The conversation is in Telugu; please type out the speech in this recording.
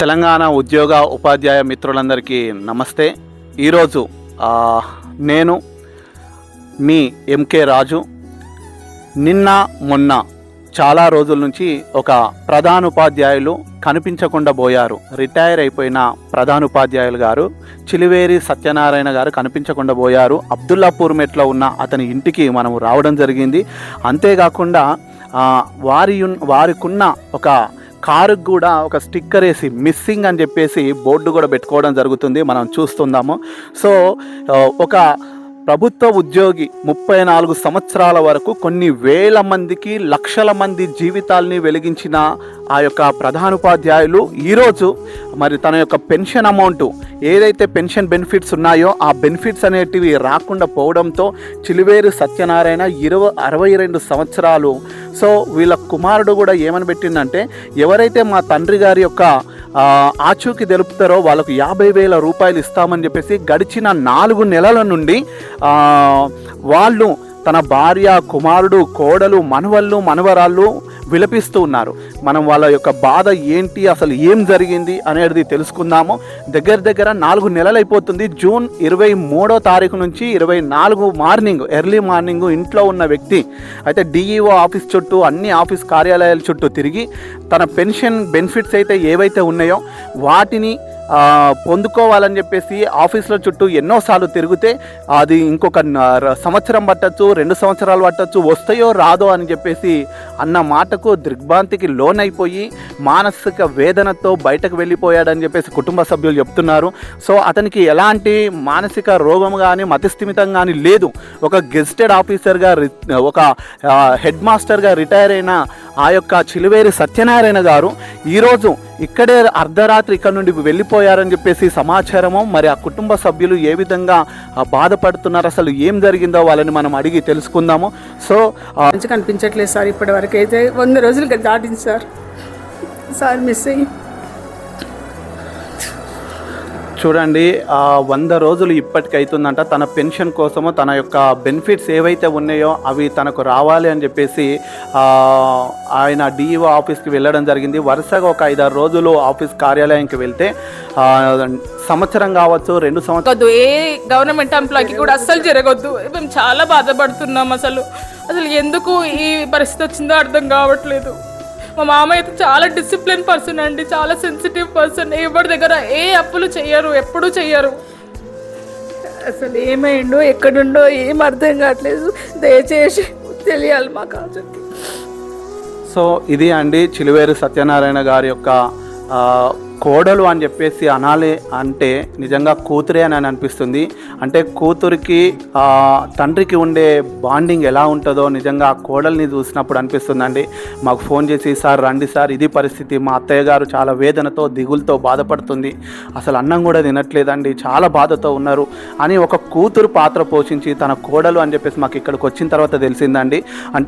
తెలంగాణ ఉద్యోగ ఉపాధ్యాయ మిత్రులందరికీ నమస్తే. ఈరోజు నేను మీ ఎంకే రాజు. నిన్న మొన్న చాలా రోజుల నుంచి ఒక ప్రధానోపాధ్యాయులు కనిపించకుండా పోయారు రిటైర్ అయిపోయిన ప్రధానోపాధ్యాయులు గారు చిలివేరి సత్యనారాయణ గారు కనిపించకుండా పోయారు అబ్దుల్లాపూర్ మెట్లో ఉన్న అతని ఇంటికి మనం రావడం జరిగింది. అంతేకాకుండా వారి వారికున్న ఒక కారుకు కూడా ఒక స్టిక్కర్ వేసి మిస్సింగ్ అని చెప్పేసి బోర్డు కూడా పెట్టుకోవడం జరుగుతుంది. మనం చూస్తున్నాము. సో ఒక ప్రభుత్వ ఉద్యోగి ముప్పై నాలుగు సంవత్సరాల వరకు కొన్ని వేల మందికి లక్షల మంది జీవితాల్ని వెలిగించిన ఆ యొక్క ప్రధానోపాధ్యాయులు ఈరోజు మరి తన యొక్క పెన్షన్ అమౌంట్ ఏదైతే పెన్షన్ బెనిఫిట్స్ ఉన్నాయో ఆ బెనిఫిట్స్ అనేటివి రాకుండా పోవడంతో చిలివేరు సత్యనారాయణ ఇరవై అరవై రెండు సంవత్సరాలు సో వీళ్ళ కుమారుడు కూడా ఏమని పెట్టిందంటే ఎవరైతే మా తండ్రి గారి యొక్క ఆచూకి ఆచూకీ తెలుపుతారో వాళ్ళకు యాభై వేల రూపాయలు ఇస్తామని చెప్పేసి గడిచిన నాలుగు నెలల నుండి వాళ్ళు తన భార్య కుమారుడు కోడలు మనవళ్ళు మనవరాళ్ళు విలపిస్తూ ఉన్నారు. మనం వాళ్ళ యొక్క బాధ ఏంటి అసలు ఏం జరిగింది అనేది తెలుసుకుందాము. దగ్గర దగ్గర నాలుగు నెలలు అయిపోతుంది జూన్ ఇరవై మూడో తారీఖు నుంచి ఇరవై నాలుగు మార్నింగ్ ఎర్లీ మార్నింగ్ ఇంట్లో ఉన్న వ్యక్తి అయితే డిఈఓ ఆఫీస్ చుట్టూ అన్ని ఆఫీస్ కార్యాలయాల చుట్టూ తిరిగి తన పెన్షన్ బెనిఫిట్స్ అయితే ఏవైతే ఉన్నాయో వాటిని పొందుకోవాలని చెప్పేసి ఆఫీసుల చుట్టూ ఎన్నోసార్లు తిరిగితే అది ఇంకొక సంవత్సరం పట్టచ్చు రెండు సంవత్సరాలు పట్టచ్చు వస్తాయో రాదో అని చెప్పేసి అన్న మాటకు దిగ్భ్రాంతికి లోనైపోయి మానసిక వేదనతో బయటకు వెళ్ళిపోయాడని చెప్పేసి కుటుంబ సభ్యులు చెప్తున్నారు. సో అతనికి ఎలాంటి మానసిక రోగం కానీ మతిస్థిమితం కానీ లేదు. ఒక గెజిటెడ్ ఆఫీసర్గా ఒక హెడ్ మాస్టర్గా రిటైర్ అయిన ఆ యొక్క చిలువేరి సత్యనారాయణ గారు ఈరోజు ఇక్కడే అర్ధరాత్రి ఇక్కడ నుండి వెళ్ళిపోయారని చెప్పేసి సమాచారము. మరి ఆ కుటుంబ సభ్యులు ఏ విధంగా బాధపడుతున్నారు అసలు ఏం జరిగిందో వాళ్ళని మనం అడిగి తెలుసుకుందాము. సో మంచి కనిపించట్లేదు సార్ ఇప్పటి వరకు అయితే వంద రోజులు దాటింది సార్. సార్ మిస్ అయ్యి చూడండి ఆ వంద రోజులు ఇప్పటికైతుందంట. తన పెన్షన్ కోసము తన యొక్క బెనిఫిట్స్ ఏవైతే ఉన్నాయో అవి తనకు రావాలి అని చెప్పేసి ఆయన డిఈఓ ఆఫీస్కి వెళ్ళడం జరిగింది. వరుసగా ఒక ఐదారు రోజులు ఆఫీస్ కార్యాలయానికి వెళ్తే సంవత్సరం కావచ్చు రెండు సంవత్సరాలు ఏ గవర్నమెంట్ ఎంప్లాయీకి కూడా అస్సలు జరగద్దు. మేము చాలా బాధపడుతున్నాం అసలు. అసలు ఎందుకు ఈ పరిస్థితి వచ్చిందో అర్థం కావట్లేదు. మా మామ అయితే చాలా డిసిప్లిన్ పర్సన్ అండి చాలా సెన్సిటివ్ పర్సన్ ఎవరి దగ్గర ఏ అప్పులు చెయ్యరు ఎప్పుడూ చెయ్యరు. అసలు ఏమైండో ఎక్కడుండో ఏం అర్థం కావట్లేదు. దయచేసి తెలియాలి మాకు ఆచూకీ సో ఇది అండి చిలువేరు సత్యనారాయణ గారి యొక్క కోడలు అని చెప్పేసి అనాలి అంటే నిజంగా కూతురే అని అనిపిస్తుంది. అంటే కూతురికి తండ్రికి ఉండే బాండింగ్ ఎలా ఉంటుందో నిజంగా ఆ కోడల్ని చూసినప్పుడు అనిపిస్తుందండి. మాకు ఫోన్ చేసి సార్ రండి సార్ ఇది పరిస్థితి. మా అత్తయ్య గారు చాలా వేదనతో దిగులతో బాధపడుతుంది. అసలు అన్నం కూడా తినట్లేదండి చాలా బాధతో ఉన్నారు అని ఒక కూతురు పాత్ర పోషించి తన కోడలు అని చెప్పేసి మాకు ఇక్కడికి వచ్చిన తర్వాత తెలిసిందండి. అంటే